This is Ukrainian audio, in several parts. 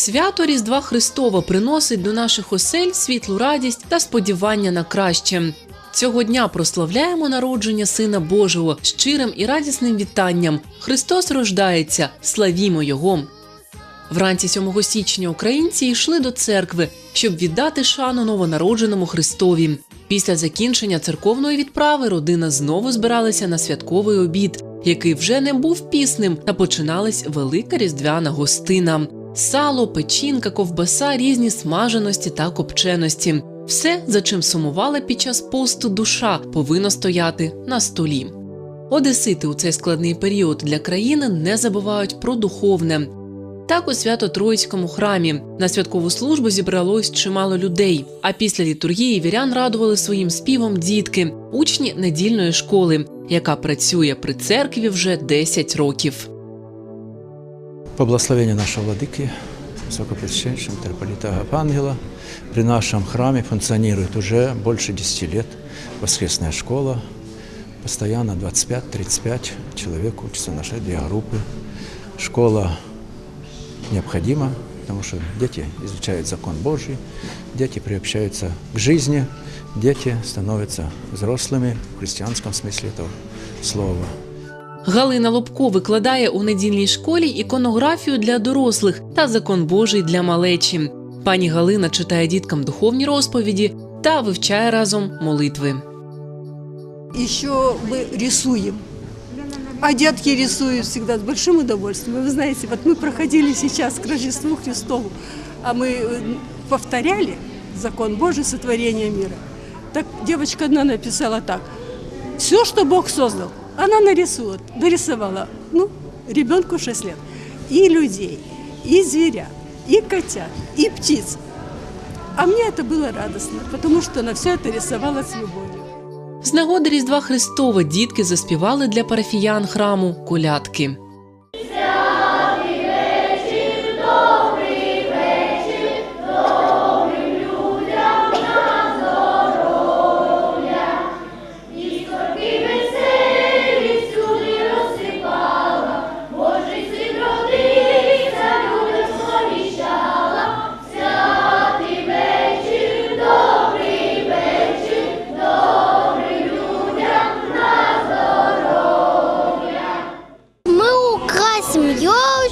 Свято Різдва Христова приносить до наших осель світлу радість та сподівання на краще. Цього дня прославляємо народження Сина Божого щирим і радісним вітанням. Христос рождається, славімо Його! Вранці 7 січня українці йшли до церкви, щоб віддати шану новонародженому Христові. Після закінчення церковної відправи родина знову збиралася на святковий обід, який вже не був пісним, та починалась велика різдвяна гостина: сало, печінка, ковбаса, різні смаженості та копченості. Все, за чим сумувала під час посту душа, повинно стояти на столі. Одесити у цей складний період для країни не забувають про духовне. Так у свято-троїцькому храмі на святкову службу зібралось чимало людей. А після літургії вірян радували своїм співом дітки, учні недільної школи, яка працює при церкві вже 10 років. По благословению нашего Владыки, Высокопресвященного митрополита Агапангела, при нашем храме функционирует уже больше 10 лет воскресная школа. Постоянно 25-35 человек учатся в нашей две группы. Школа необходима, потому что дети изучают закон Божий, дети приобщаются к жизни, дети становятся взрослыми в христианском смысле этого слова. Галина Лобко викладає у недільній школі іконографію для дорослих та закон Божий для малечі. Пані Галина читає діткам духовні розповіді та вивчає разом молитви. еще мы рисуем. А детки рисуют всегда с большим удовольствием. И Вы знаете, вот мы проходили сейчас к Рождеству Христову, а мы э, повторяли закон Божий сотворения мира. Так девочка одна написала так. Все, что Бог создал, она нарисует, нарисовала. Ну, ребенку 6 лет. И людей, и зверят, и котят, и птиц. А мне это было радостно, потому что она все это рисовала с любовью. З нагоди Різдва Христова дітки заспівали для парафіян храму колядки.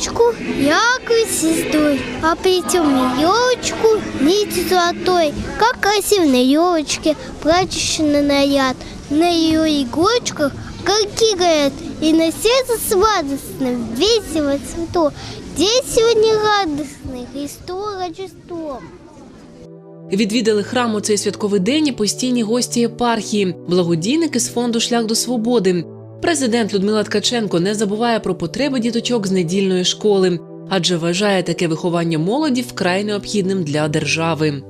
Елочку яркой звездой, а плетем елочку нитью золотой, как красиво на елочке, плачущий наряд. На ее иголочках горки горят, и на сердце сладостно, весело цвету. День сегодня радостный, Христово Рождество. Відвідали храм у цей святковий день і постійні гості єпархії, благодійники з фонду Шлях до свободи. Президент Людмила Ткаченко не забуває про потреби діточок з недільної школи, адже вважає таке виховання молоді вкрай необхідним для держави.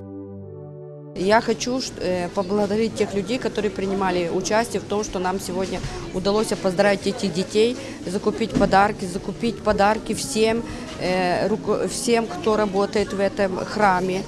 Я хочу э, поблагодарить тех людей, которые принимали участие в том, что нам сегодня удалось поздравить этих детей, закупить подарки, закупить подарки всем, э, руко- всем, кто работает в этом храме.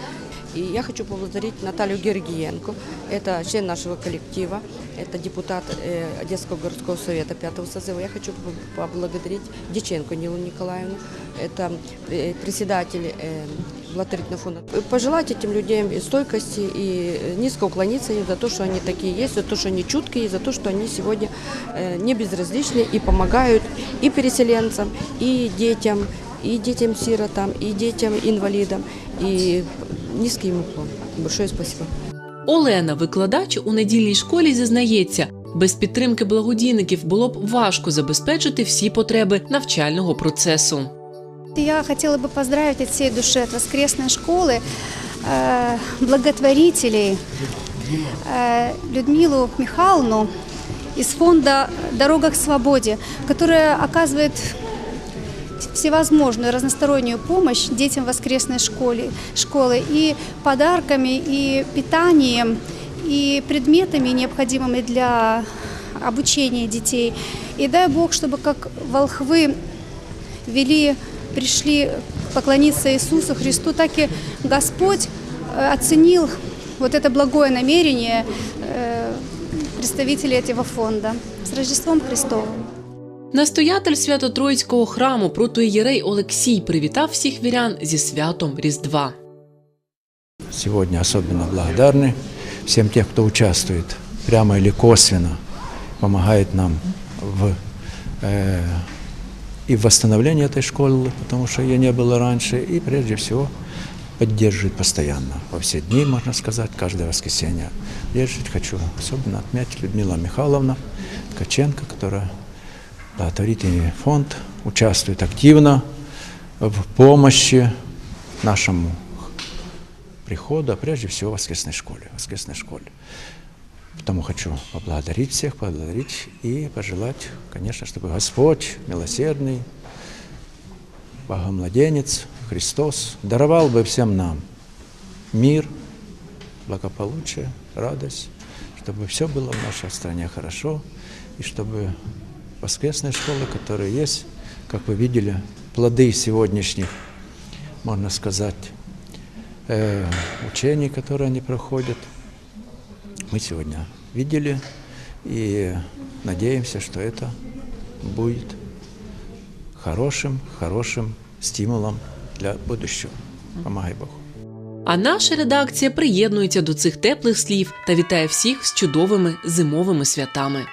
И я хочу поблагодарить Наталью Гергиенко, это член нашего коллектива, это депутат э, Одесского городского совета пятого созыва. Я хочу по- поблагодарить Диченко Нилу Николаевну, это э, председатель э, благотворительного фонда. Пожелать этим людям и стойкости и низко уклониться им за то, что они такие есть, за то, что они чуткие, за то, что они сегодня э, не безразличны и помогают и переселенцам, и детям, и детям-сиротам, и детям-инвалидам. И низкий им уклон. Большое спасибо. Олена, викладач у недільній школі, зізнається, без підтримки благодійників було б важко забезпечити всі потреби навчального процесу. Я хотела бы поздравить от всей души от воскресной школы э, благотворителей э, Людмилу Михайловну из фонда «Дорога к свободе», которая оказывает всевозможную разностороннюю помощь детям воскресной школе, школы и подарками, и питанием, и предметами, необходимыми для обучения детей. И дай Бог, чтобы как волхвы вели, пришли поклониться Иисусу Христу, так и Господь э, оценил вот это благое намерение э, представителей этого фонда. С Рождеством Христовым! Настоятель Свято-Троїцького храму протоієрей Олексій привітав всіх вірян зі святом Різдва. Сегодня особенно благодарны всем тем, кто участвует прямо или косвенно, помогает нам в, э, и в восстановлении этой школы, потому что ее не было раньше, и прежде всего поддерживает постоянно, во все дни, можно сказать, каждое воскресенье. Держит хочу особенно отметить Людмила Михайловна Ткаченко, которая Благотворительный фонд, участвует активно в помощи нашему прихода, прежде всего в воскресной школе. Воскресной школе. Потому хочу поблагодарить всех, поблагодарить и пожелать, конечно, чтобы Господь милосердный, Богомладенец, Христос даровал бы всем нам мир, благополучие, радость, чтобы все было в нашей стране хорошо, и чтобы воскресные школы, которые есть, как вы видели, плоды сегодняшних, можно сказать, э, учений, которые они проходят, мы сегодня видели и надеемся, что это будет хорошим, хорошим стимулом для будущего. Помагай Бог. А наша редакція приєднується до цих теплих слів та вітає всіх з чудовими зимовими святами.